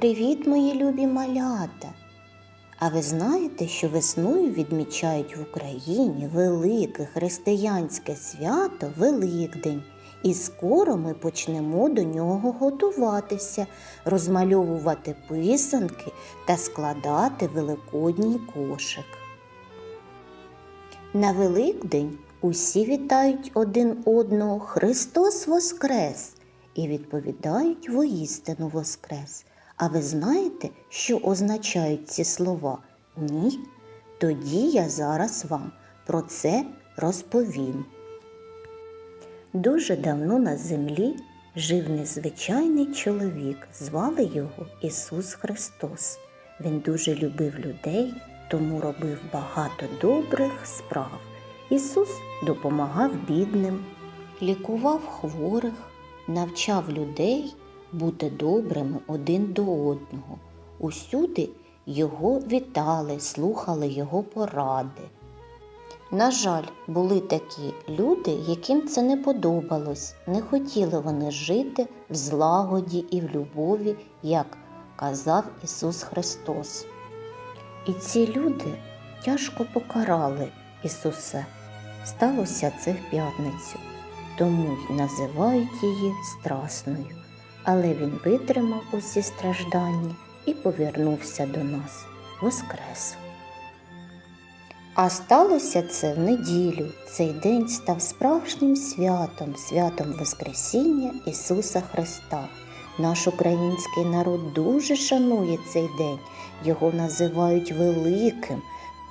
Привіт, мої любі малята! А ви знаєте, що весною відмічають в Україні велике християнське свято Великдень, і скоро ми почнемо до нього готуватися, розмальовувати писанки та складати великодній кошик. На Великдень усі вітають один одного Христос Воскрес і відповідають воістину Воскрес. А ви знаєте, що означають ці слова? Ні? Тоді я зараз вам про це розповім. Дуже давно на землі жив незвичайний чоловік, звали його Ісус Христос. Він дуже любив людей, тому робив багато добрих справ. Ісус допомагав бідним, лікував хворих, навчав людей бути добрими один до одного. Усюди його вітали, слухали його поради. На жаль, були такі люди, яким це не подобалось, не хотіли вони жити в злагоді і в любові, як казав Ісус Христос. І ці люди тяжко покарали Ісуса. Сталося це в п'ятницю, тому й називають її страсною. Але він витримав усі страждання і повернувся до нас воскрес. А сталося це в неділю. Цей день став справжнім святом, святом Воскресіння Ісуса Христа. Наш український народ дуже шанує цей день. Його називають великим,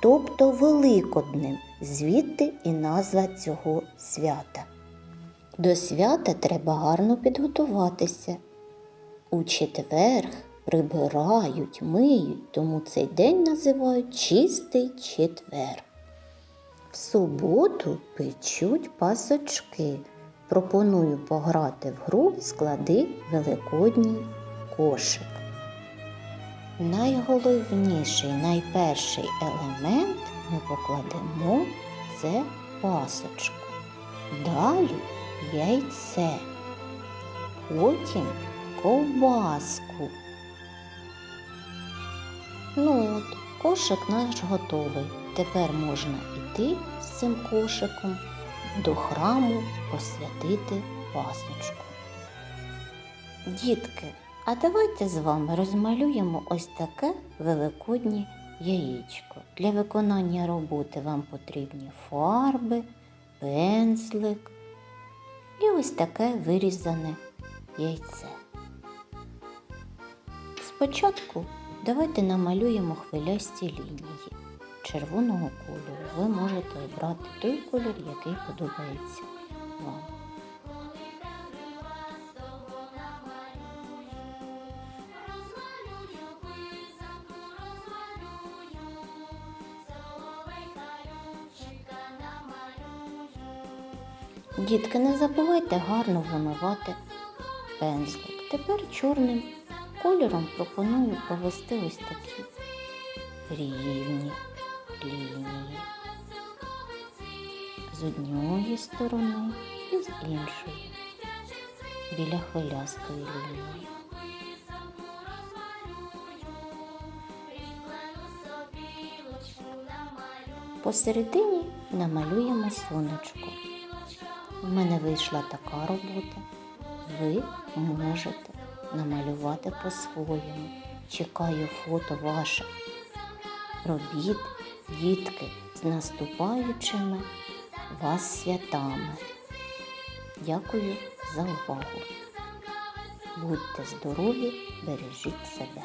тобто великодним, звідти і назва цього свята. До свята треба гарно підготуватися. У четверг прибирають, миють, тому цей день називають чистий четвер. В суботу печуть пасочки. Пропоную пограти в гру склади великодній кошик. Найголовніший, найперший елемент ми покладемо це пасочку. Далі яйце, потім ковбаску. Ну от, кошик наш готовий. Тепер можна йти з цим кошиком до храму посвятити пасочку. Дітки, а давайте з вами розмалюємо ось таке великоднє яєчко. Для виконання роботи вам потрібні фарби, пензлик і ось таке вирізане яйце. Спочатку давайте намалюємо хвилясті лінії червоного кольору. Ви можете обрати той колір, який подобається вам. Дітки, не забувайте гарно вимивати пензлик. Тепер чорним кольором пропоную провести ось такі рівні лінії з однієї сторони і з іншої біля хвилястої лінії. Посередині намалюємо сонечко. У мене вийшла така робота. Ви можете намалювати по-своєму. Чекаю фото ваших робіт, дітки, з наступаючими вас святами. Дякую за увагу. Будьте здорові, бережіть себе.